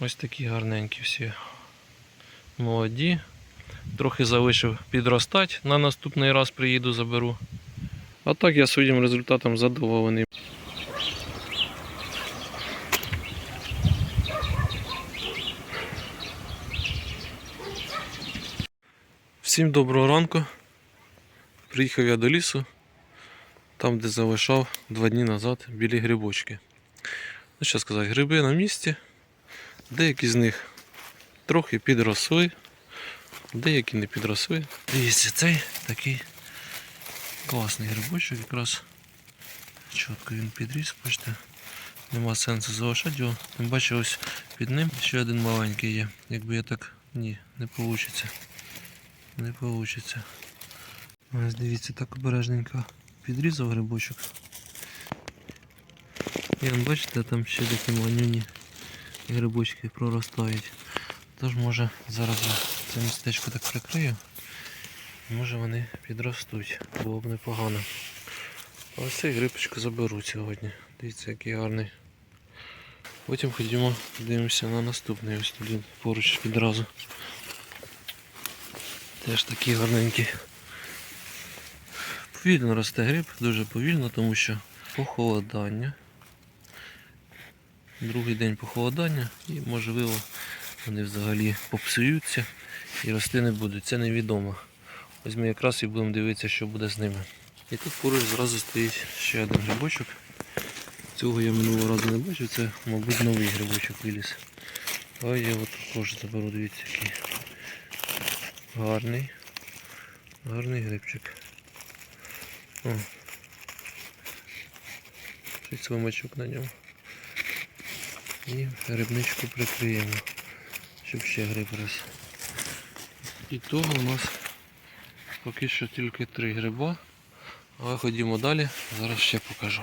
Ось такі гарненькі всі молоді. Трохи залишив підростати. На наступний раз приїду, заберу. А так я своїм результатом задоволений. Всім доброго ранку. Приїхав я до лісу, там де залишав два дні назад білі грибочки. Ну що сказати, гриби на місці. Деякі з них трохи підросли, деякі не підросли. Дивіться, цей такий класний грибочок, якраз чітко він підріс, бачите. Нема сенсу залишати його. Тим бачу, ось під ним ще один маленький є. Якби я так. Ні, не вийде. Не вийде. Ось дивіться, так обережненько підрізав грибочок. І бачите, там ще такі манюні грибочки проростають. Тож може зараз я це містечко так прикрию. Може вони підростуть. Було б непогано. А ось цей грибочку заберу сьогодні. Дивіться, який гарний. Потім ходімо, дивимося на наступний ось тут поруч відразу. Теж такий гарненький. Повільно росте гриб, дуже повільно, тому що похолодання. Другий день похолодання і можливо вони взагалі попсуються і рости не будуть. Це невідомо. Ось ми якраз і будемо дивитися, що буде з ними. І тут поруч зразу стоїть ще один грибочок. Цього я минулого разу не бачив, це, мабуть, новий грибочок виліз. А я його також заберу, дивіться, який гарний. Гарний грибчик. О. Ще слимачок на ньому. І грибничку прикриємо, щоб ще гриб рос. І того у нас поки що тільки три гриба. Але ходімо далі, зараз ще покажу.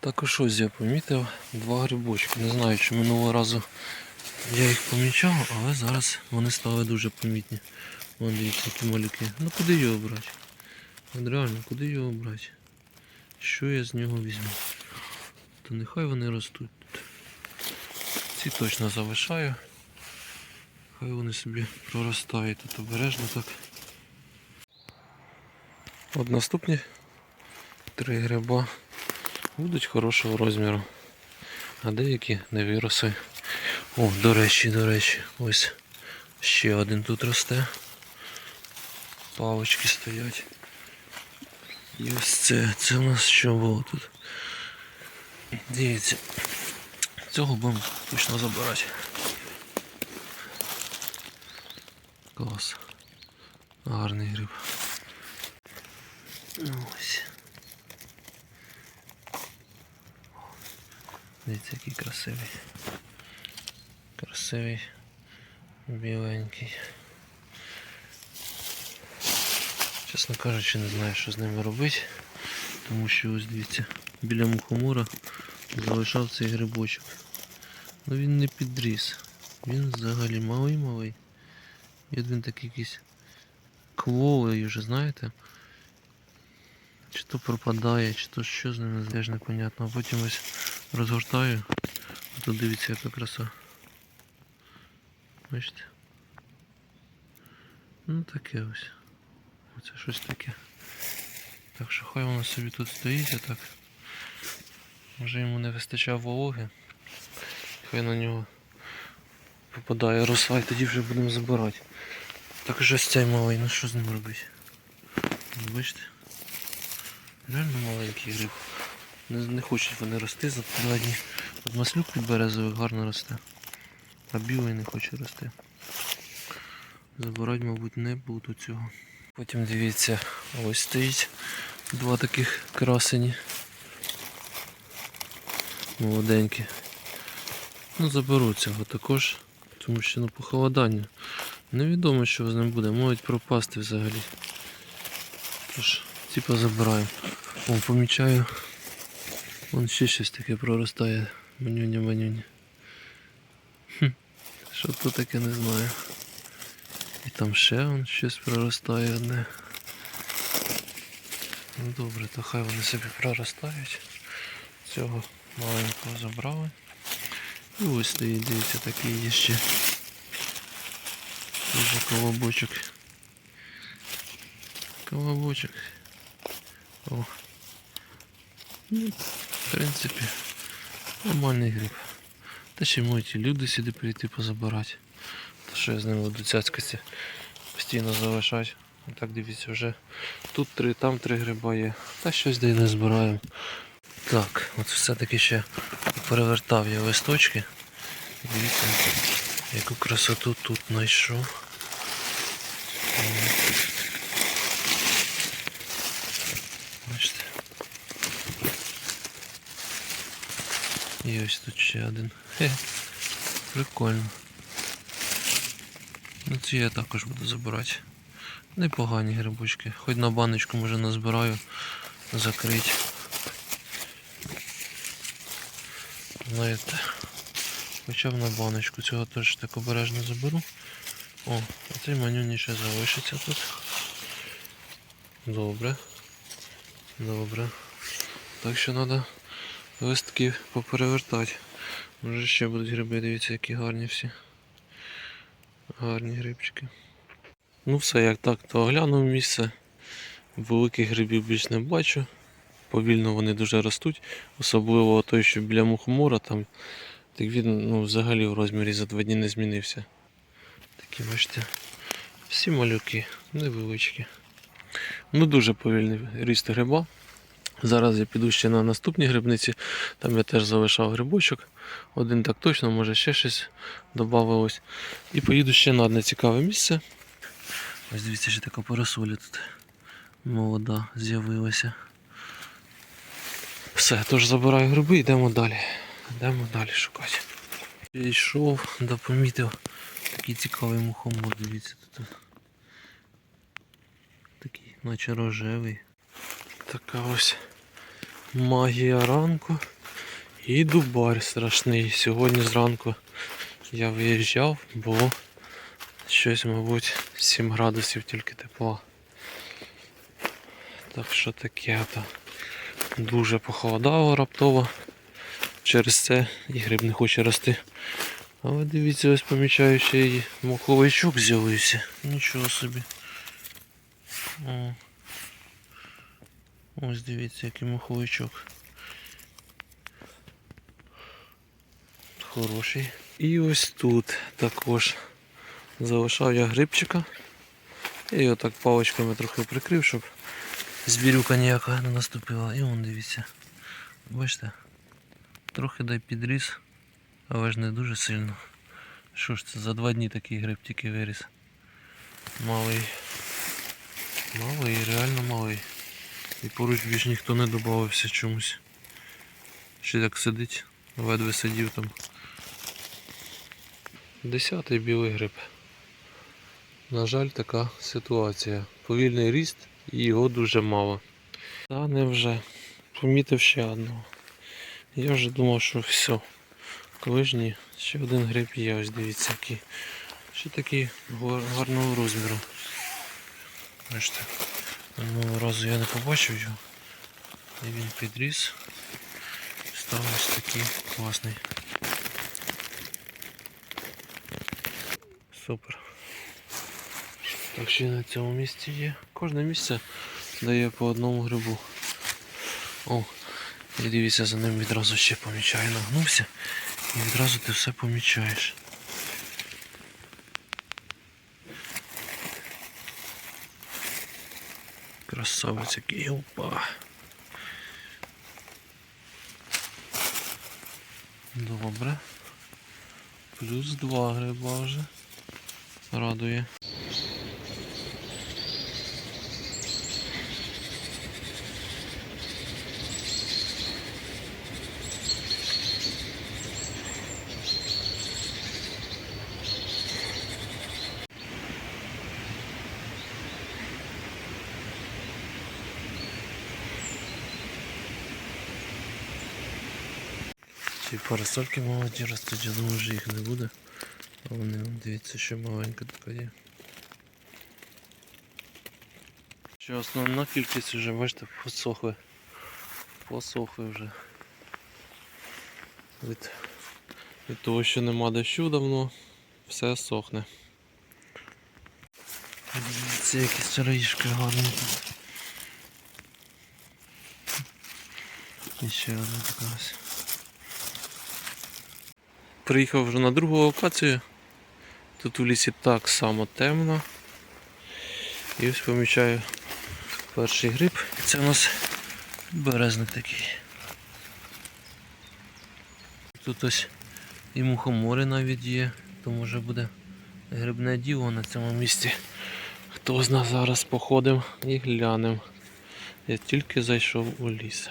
Також ось я помітив два грибочки. Не знаю, чи минулого разу я їх помічав, але зараз вони стали дуже помітні. Вон дивіться, які малюки. Ну куди його брати? От реально, куди його брати? Що я з нього візьму? То нехай вони ростуть тут. Ці точно залишаю. Хай вони собі проростають тут обережно так. От наступні три гриба будуть хорошого розміру. А деякі не виросли. О, до речі, до речі, ось ще один тут росте. Палочки стоять. І ось це, це у нас що було тут? Дивіться, цього будемо точно забирати. Клас. Гарний гриб. Ось. Дивіться, який красивий. Красивий, біленький. Чесно кажучи, не знаю, що з ними робити. Тому що ось дивіться, біля мухомора залишав цей грибочок. Ну він не підріс. Він взагалі малий-малий. І він такий якийсь кволий вже, знаєте. Чи то пропадає, чи то що з ним теж непонятно. А потім ось розгортаю. А тут дивіться, яка краса. Бачите? Ну таке ось. Оце щось таке. Так що хай воно собі тут стоїть, а так. Може йому не вистачає вологи. Хай на нього попадає роса і тоді вже будемо забирати. Так ось цей малий, ну що з ним робити? Бачите? Реально маленький гриб. Не, не хочуть вони рости за два дні. От маслюк від березових гарно росте. А білий не хоче рости. Забирати, мабуть, не буду цього. Потім дивіться, ось стоїть два таких красені. Молоденькі. Ну, заберу цього також, тому що ну, похолодання. Невідомо, що з ним буде, можуть пропасти взагалі. Тож, типа забираю. О, помічаю. Вон ще щось таке проростає. Манюня, манюня. Що тут таке не знаю. І там ще вон щось проростає одне. Ну добре, то хай вони собі проростають. Цього маленького забрали. І ось стоїть, дивіться, такий є ще. Дуже колобочок. Колобочок. О. Ну, в принципі, нормальний гриб. Та ще можуть і люди сюди прийти позабирати. Та що я з ними буду цяцькатися, постійно залишати. Так дивіться, вже тут три, там три гриба є. Та щось де не збираємо. Так, от все-таки ще перевертав я листочки. Дивіться, яку красоту тут знайшов. Бачите. І ось тут ще один. Хе, прикольно. Ну ці я також буду забирати. Непогані грибочки. Хоч на баночку може назбираю, закрити. Знаєте, хоча б на баночку цього теж так обережно заберу. О, а цей манюні ще залишиться тут. Добре. Добре. Так що треба листки поперевертати. Може ще будуть гриби, дивіться, які гарні всі. Гарні грибчики. Ну все, як так, то оглянув місце. Великих грибів більш не бачу. Повільно вони дуже ростуть. Особливо той, що біля мухомора, там так він ну, взагалі в розмірі за два дні не змінився. Такі бачите. Всі малюки, невеличкі. Ну дуже повільний ріст гриба. Зараз я піду ще на наступні грибниці. Там я теж залишав грибочок. Один так точно, може ще щось додавалось. І поїду ще на одне цікаве місце. Ось дивіться, ще така парасоля тут молода з'явилася. Все, тож забираю гриби, йдемо далі. Йдемо далі шукати. Я йшов, допомітив такий цікавий мухомор, дивіться тут. Такий, наче рожевий. Така ось магія ранку. І дубар страшний. Сьогодні зранку я виїжджав, було щось, мабуть, 7 градусів тільки тепла. Так що таке то дуже похолодало раптово. Через це і гриб не хоче рости. Але дивіться, ось помічаю ще і моховичок з'явився. Нічого собі. О. Ось дивіться, який моховичок. Хороший. І ось тут також залишав я грибчика. Я його так паличками трохи прикрив, щоб збірюка ніяка не наступила. І вон дивіться. Бачите? Трохи дай підріс, але ж не дуже сильно. Що ж це за два дні такий гриб тільки виріс. Малий. Малий, реально малий. І поруч більш ніхто не додавався чомусь. Ще так сидить, ледве сидів там. Десятий білий гриб. На жаль, така ситуація. Повільний ріст і його дуже мало. Та невже. Помітив ще одного. Я вже думав, що все. Коли ж ні, ще один гриб є, ось дивіться який. Ще такий гарного розміру. Бачите, минулого разу я не побачив його. І він підріс. Став ось такий класний. Супер. Так і на цьому місці є. Кожне місце дає по одному грибу. О, і дивіться, за ним відразу ще помічаю, нагнувся і відразу ти все помічаєш. Красавець який, опа. Добре. Плюс два гриба вже. Радує. Парасольки молоді ростуть, думаю, що їх не буде. А вони, дивіться, що маленька така є. Що основна кількість вже, бачите, посохли. Посохли вже. Від Від того, що нема дощу давно, все сохне. Це якісь чараїшки гарні. І ще одна така ось. Приїхав вже на другу локацію. Тут у лісі так само темно. І ось помічаю перший гриб. Це у нас березник такий. Тут ось і мухомори навіть є, то може буде грибне діло на цьому місці. Хто з нас зараз походимо і глянемо. Я тільки зайшов у ліс.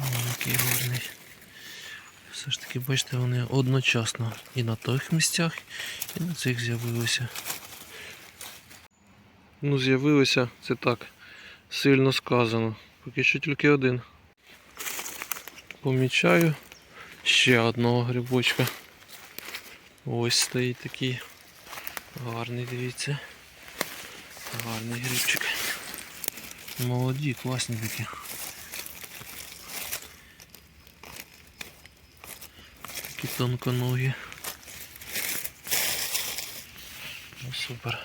Ой, Який гарний. Таки, бачите, вони одночасно і на тих місцях, і на цих з'явилися. Ну, з'явилися, це так, сильно сказано. Поки що тільки один. Помічаю ще одного грибочка. Ось стоїть такий гарний, дивіться. Гарний грибчик. Молоді, класні такі. Тонконогі. Ну супер.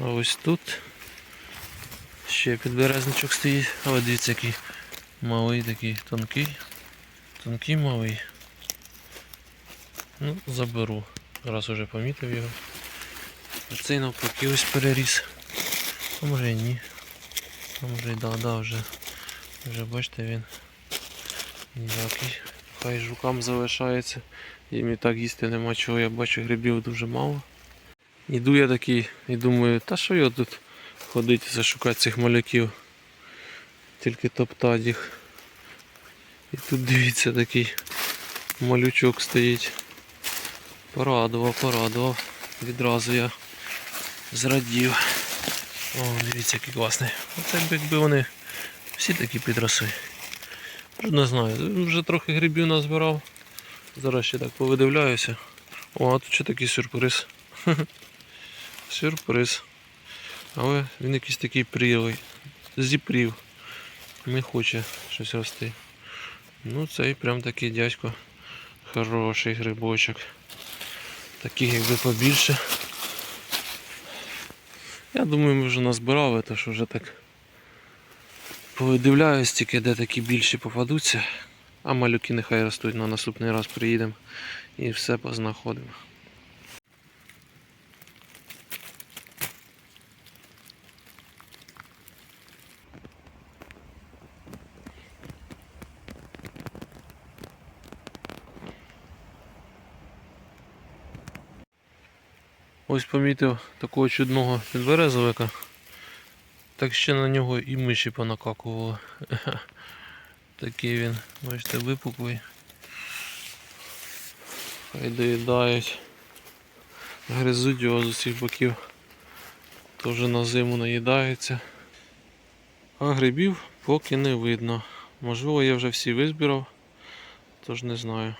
А ось тут ще підберезничок стоїть. А от дивіться який малий такий тонкий. Тонкий малий. Ну, заберу. Раз уже помітив його. А цей навпаки ось переріс. А може і ні. Може і да, да, вже. Вже бачите він ніякий. Хай жукам залишається. Їм і так їсти нема чого, я бачу грибів дуже мало. Іду я такий і думаю, та що я тут ходити зашукати цих маляків. Тільки топтати їх. І тут дивіться такий малючок стоїть. Порадував, порадував. Відразу я зрадів. О, дивіться, який класний. Оце якби вони всі такі підросли. Не знаю, вже трохи грибів назбирав. Зараз ще так повидивляюся. О, а тут ще такий сюрприз. Сюрприз. Але він якийсь такий прілий. Зіпрів. Не хоче щось рости. Ну цей прям такий дядько. Хороший грибочок. Таких якби побільше. Я думаю, ми вже назбирали, що вже так повидивляюсь, тільки де такі більші попадуться. А малюки нехай ростуть на наступний раз приїдемо і все познаходимо. Ось помітив такого чудного підберезовика. Так ще на нього і миші понакакували. Такий він, бачите, випуклий. Хай доїдають. Гризуть його з усіх боків. Теж на зиму наїдаються. А грибів поки не видно. Можливо, я вже всі визбирав, тож не знаю.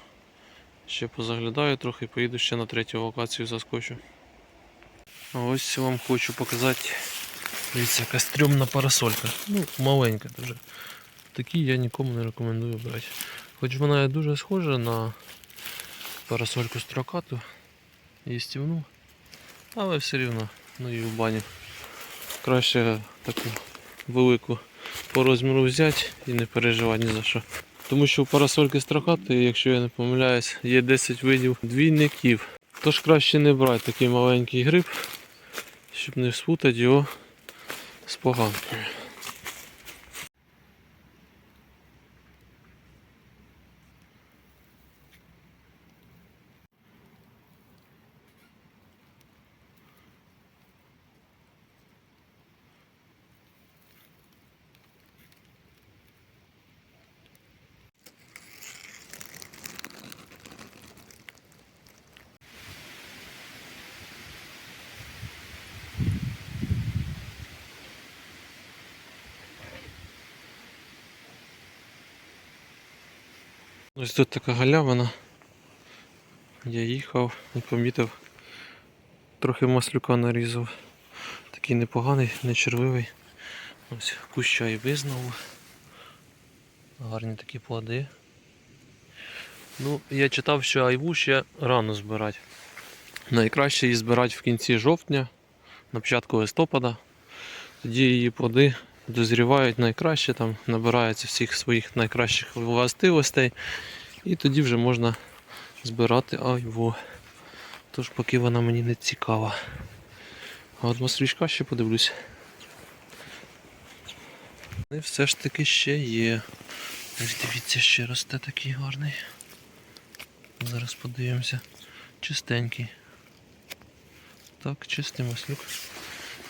Ще позаглядаю трохи, поїду ще на третю локацію заскочу. Ось вам хочу показати. Дивіться, яка стрьомна парасолька. Ну, маленька дуже. Такі я нікому не рекомендую брати. Хоч вона і дуже схожа на парасольку строкату їстівну, але все рівно, ну і в бані. Краще таку велику по розміру взяти і не переживати ні за що. Тому що у парасольки строкатої, якщо я не помиляюсь, є 10 видів двійників. Тож краще не брати такий маленький гриб, щоб не спутати його з поганкою. Ось тут така галявина. Я їхав і помітив. Трохи маслюка нарізав. Такий непоганий, не червивий. Ось куща і визнав. Гарні такі плоди. Ну, я читав, що айву ще рано збирати. Найкраще її збирати в кінці жовтня, на початку листопада. Тоді її плоди дозрівають найкраще, там набираються всіх своїх найкращих властивостей. І тоді вже можна збирати айву. Тож поки вона мені не цікава. А от маслючка ще подивлюсь. І все ж таки ще є. Дивіться, ще росте такий гарний. Зараз подивимося. Чистенький. Так, чистий маслюк.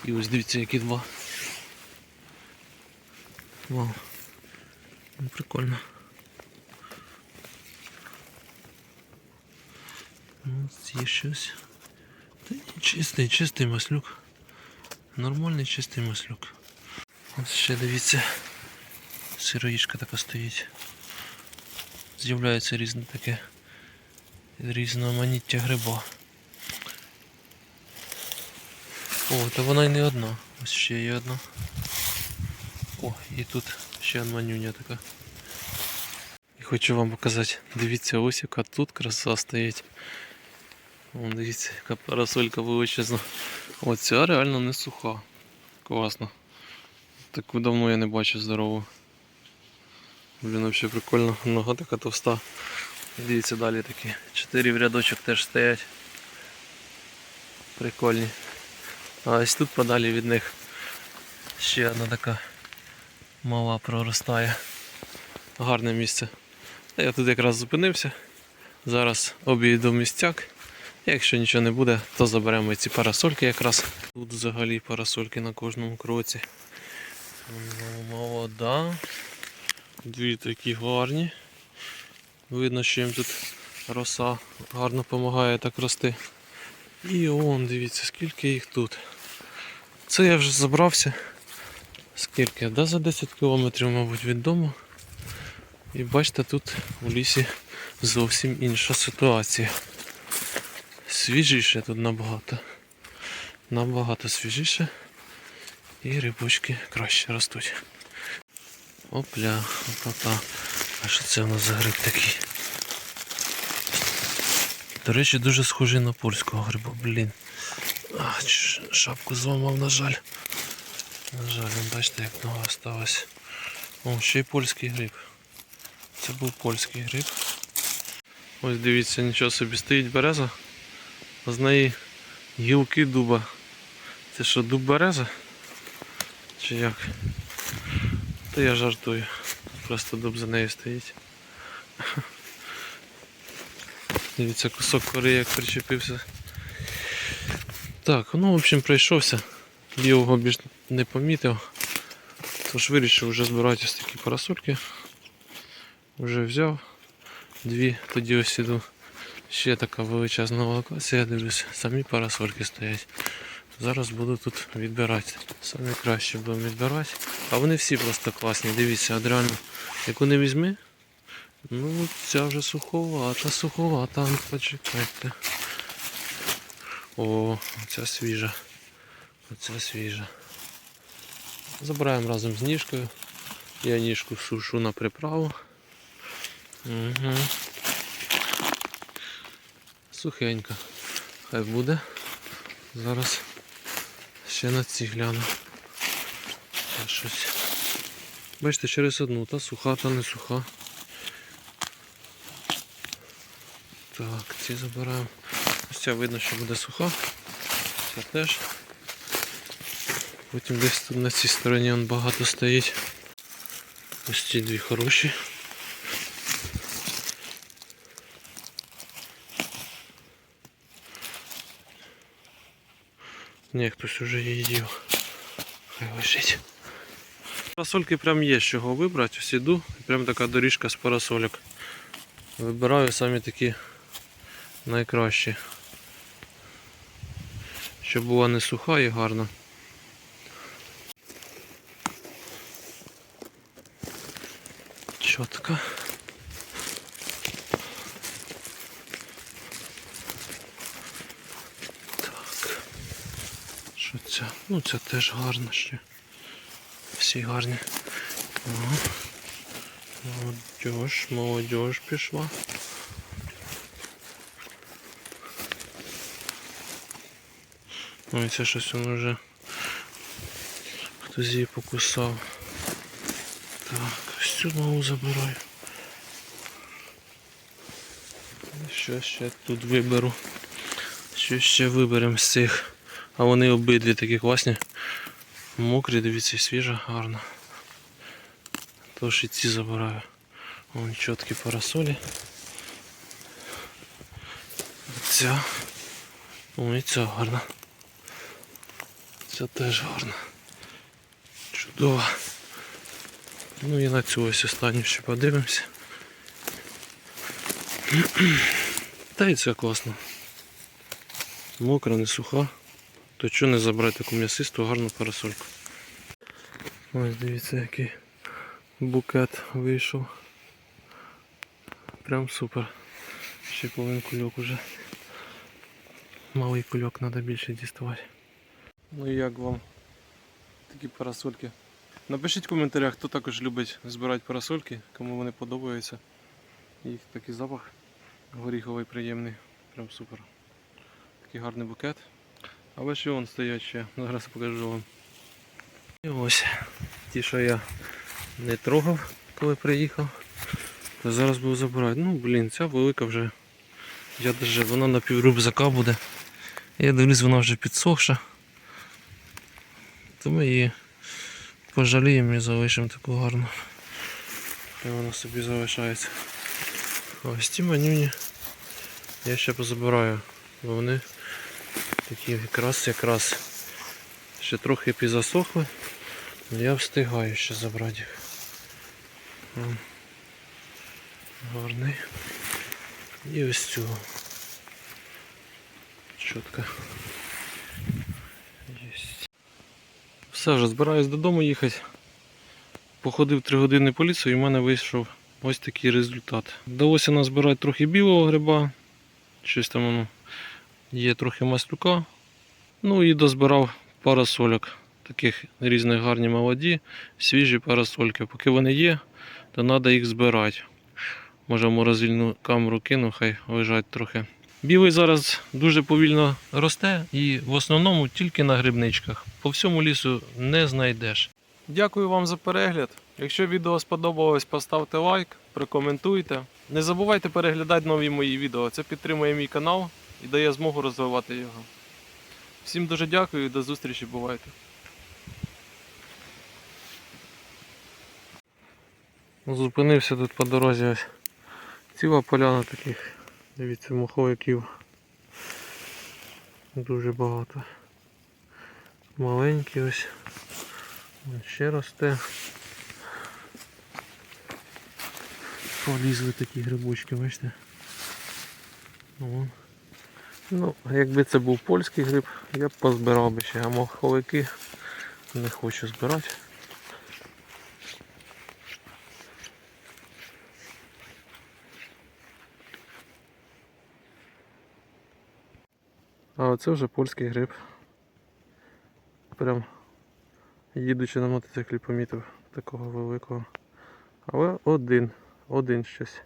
І ось дивіться, які два. Вау. Ну, прикольно. Ну, є щось. Та ні, чистий, чистий маслюк. Нормальний чистий маслюк. Ось ще дивіться. Сироїшка така стоїть. З'являється різне таке різноманіття гриба. О, та вона й не одна. Ось ще є одна. О, і тут ще одна манюня така. І хочу вам показати, дивіться, ось яка тут краса стоїть. Дивіться, яка парасолька величезна. Оця реально не суха. Класно. Таку давно я не бачив здорову. Блін, взагалі прикольно. Нога така товста. Дивіться далі такі. Чотири в рядочок теж стоять. Прикольні. А ось тут подалі від них ще одна така мала проростає. Гарне місце. Я тут якраз зупинився. Зараз обійду містяк. Якщо нічого не буде, то заберемо ці парасольки якраз. Тут взагалі парасольки на кожному кроці. Молода. Дві такі гарні. Видно, що їм тут роса гарно допомагає так рости. І он, дивіться, скільки їх тут. Це я вже забрався. Скільки? Да, за 10 кілометрів, мабуть, від дому. І бачите, тут у лісі зовсім інша ситуація. Свіжіше тут набагато. Набагато свіжіше. І рибочки краще ростуть. Опля, опа-па. А що це у нас за гриб такий? До речі, дуже схожий на польського гриба, блін. А, шапку зламав, на жаль. На жаль, бачите, як нога осталась. О, ще й польський гриб. Це був польський гриб. Ось дивіться, нічого собі стоїть береза. З неї гілки дуба. Це що, дуб береза? Чи як? Та я жартую. Просто дуб за нею стоїть. Дивіться, кусок кори як причепився. Так, ну в общем пройшовся. Білого більш не помітив. Тож вирішив вже збирати ось такі парасольки. Вже взяв дві, тоді ось іду. Ще така величезна локація, дивлюсь, самі парасольки стоять. Зараз буду тут відбирати. Саме краще будемо відбирати. А вони всі просто класні. Дивіться, от реально, яку не візьми, ну ця вже суховата, суховата, ну почекайте. О, ця свіжа. Оця свіжа. Забираємо разом з ніжкою. Я ніжку сушу на приправу. Угу. Сухенька. Хай буде. Зараз ще на ці гляну. Та щось. Бачите, через одну, та суха, та не суха. Так, ці забираємо. Ось ця видно, що буде суха. Ця теж. Потім десь тут на цій стороні он багато стоїть. Ось ці дві хороші. Ні, хтось уже її. Хай лежить. Парасольки прям є з чого вибрати. Ось іду, прям така доріжка з парасольок. Вибираю самі такі найкращі. Щоб була не суха і гарна. Чітко. ця. Ну це теж гарно ще. Всі гарні. Ага. Молодежь, молодежь пішла. Ой, Ну, це щось воно вже хтось її покусав. Так, ось цю нову забираю. Що ще тут виберу? Що ще виберемо з цих? А вони обидві такі класні. Мокрі, дивіться, і свіжа, гарно. Тож і ці забираю. Вон чіткі парасолі. Ця. О, і ця гарна. Ця теж гарна. Чудово. Ну і на цю ось останню ще подивимося. Та і це класно. Мокра, не суха. То чого не забрати таку м'ясисту гарну парасольку. Ось дивіться, який букет вийшов. Прям супер. Ще повинен кульок уже. Малий кульок треба більше діставати. Ну і як вам такі парасольки? Напишіть в коментарях, хто також любить збирати парасольки, кому вони подобаються. Їх такий запах горіховий приємний. Прям супер. Такий гарний букет. Але ще вон стоять ще. Зараз покажу вам. І ось ті, що я не трогав, коли приїхав. То зараз буду забирати. Ну блін, ця велика вже. Я даже, вона на піврюкзака буде. Я дивлюсь, вона вже підсохша. То ми її пожаліємо і залишимо таку гарну. Хай вона собі залишається. Ось ті манюні я ще позабираю, бо вони такі якраз якраз ще трохи підзасохли, але я встигаю ще забрати їх. Гарний. І ось цього. Чітко. Все, вже збираюсь додому їхати. Походив 3 години по лісу і в мене вийшов ось такий результат. Вдалося назбирати трохи білого гриба. Щось там воно є трохи маслюка. Ну і дозбирав парасольок. Таких різних гарні молоді, свіжі парасольки. Поки вони є, то треба їх збирати. Може в морозильну камеру кину, хай лежать трохи. Білий зараз дуже повільно росте і в основному тільки на грибничках. По всьому лісу не знайдеш. Дякую вам за перегляд. Якщо відео сподобалось, поставте лайк, прокоментуйте. Не забувайте переглядати нові мої відео. Це підтримує мій канал і дає змогу розвивати його. Всім дуже дякую і до зустрічі. Бувайте. Зупинився тут по дорозі ось ціла поляна таких, дивіться, моховиків. Дуже багато. Маленькі ось. Ось Ще росте. Полізли такі грибочки, бачите. Вон. Ну, якби це був польський гриб, я б позбирав би ще, а моховики не хочу збирати. А оце вже польський гриб. Прям їдучи на мотоциклі помітив такого великого. Але один, один щось.